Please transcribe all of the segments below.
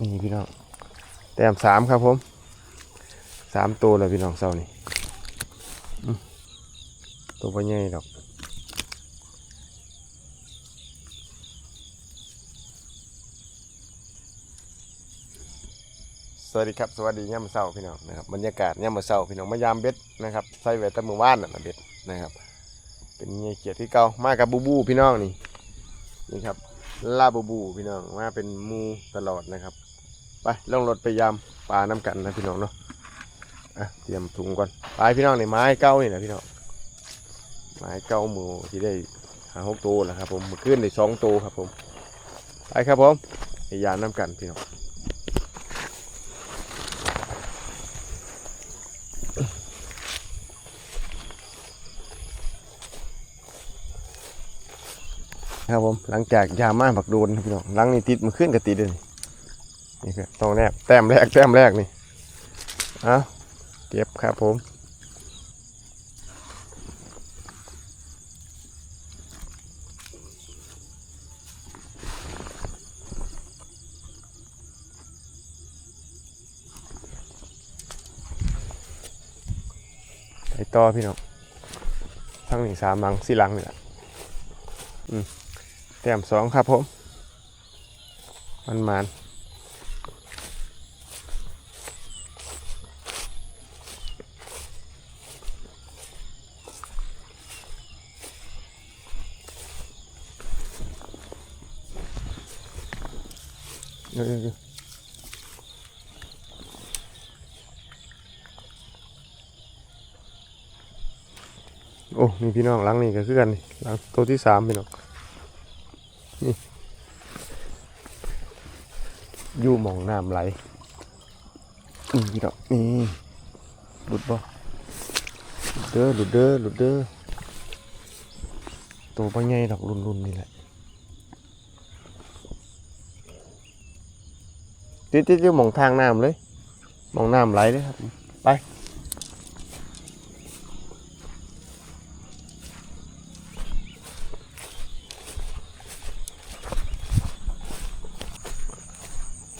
นี่พี่น้องแต้มสามครับผมสามตัวเลยพี่น้องเศร้านี่ตัวพ่อใหญ่ดอกสวัสดีครับสวัสดีย่ามมื้อเศร้าพี่น้องนะครับบรรยากาศย่ามมื้อเศร้าพี่น้องมายามเบ็ดนะครับใส่ไว้แตั้มือว่านน่ะเบ็ดนะครับ เป็นเงี้ยเกียรติที่เก่ามากับบูบูพี่น้องนี่นี่ครับลาบูบูพี่น้องมาเป็นมูตลอดนะครับ ไปลงรถไปยามปลาน้ำกันนะพี่น้องเนาะอะเตรียมถุงก่อนไปพี่น้องนี่ไม้เก้านี่นะพี่น้องไม้เก้าหมูที่ได้หาหกตัวแล้วครับผมมาขึ้นได้สองตัวครับผมไปครับผมไปยามน้ำกันพี่น้องครับผมหลังจากยามาบักโดนพี่น้องหลังนี้ติดมาขึ้นกับติดเลย นี่ครับตรงแรกแต้มแรกแต้มแรกนี่เอะเก็บครับผมไปต่อพี่น้องทั้งหนึ่งสามหลังสี่หลังนี่แหละแต้มสองครับผม มันมัน เดี๋ยวเดี๋ยวเดี๋ยวโอ้มีพี่น้องหลังนี่ก็คือกันนี่หลังตัวที่สามพี่น้องนี่ยู่หมองน้ำไหลอืมพี่น้องนี่หลุดบ่หลุดเด้อหลุดเด้อหลุดเด้อตัวปังไงดอกรุนๆนี่แหละ ติดติดอยู่หมองทางน้ำเลยหมองน้ำไหลเลยครับ ไป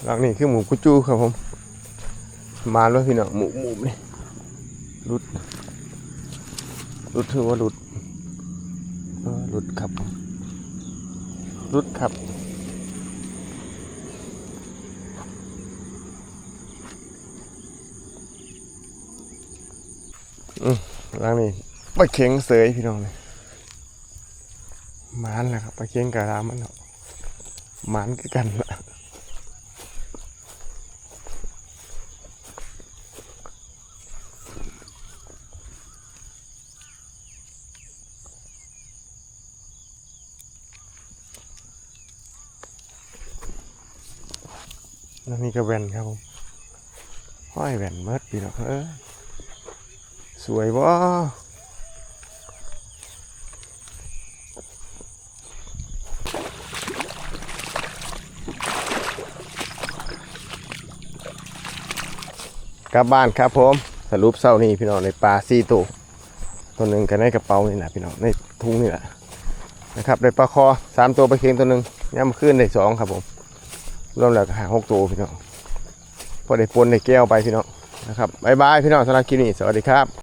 หลังนี้คือหมูกุจูครับผม มาแล้วพี่น้องหมูหมูนี่หลุดหลุดถือว่าหลุดเออหลุดครับผมหลุดครับ อืมหลังนี้ปลาเข็งเสยพี่น้องเลยมานแหละครับปลาเข็งกระรามันเนาะมานกันละแล้วนี่ก็แว่นครับผมห้อยแว่นเมิดพี่น้องเอ้ย สวยบ่กลับบ้านครับผมสรุปเศร้านี้พี่น้องในปลาซีตัวตัวหนึ่งกันในกระเป๋านี่แหละพี่น้องในถุงนี่แหละนะครับได้ปลาคอสามตัวปลาเค็งตัวหนึ่งย่ำขึ้นได้สองครับผมรวมแล้วหาหกตัวพี่น้องพอได้ปนได้แก้วไปพี่น้องนะครับบายบายพี่น้องสำหรับคลิปนี้สวัสดีครับ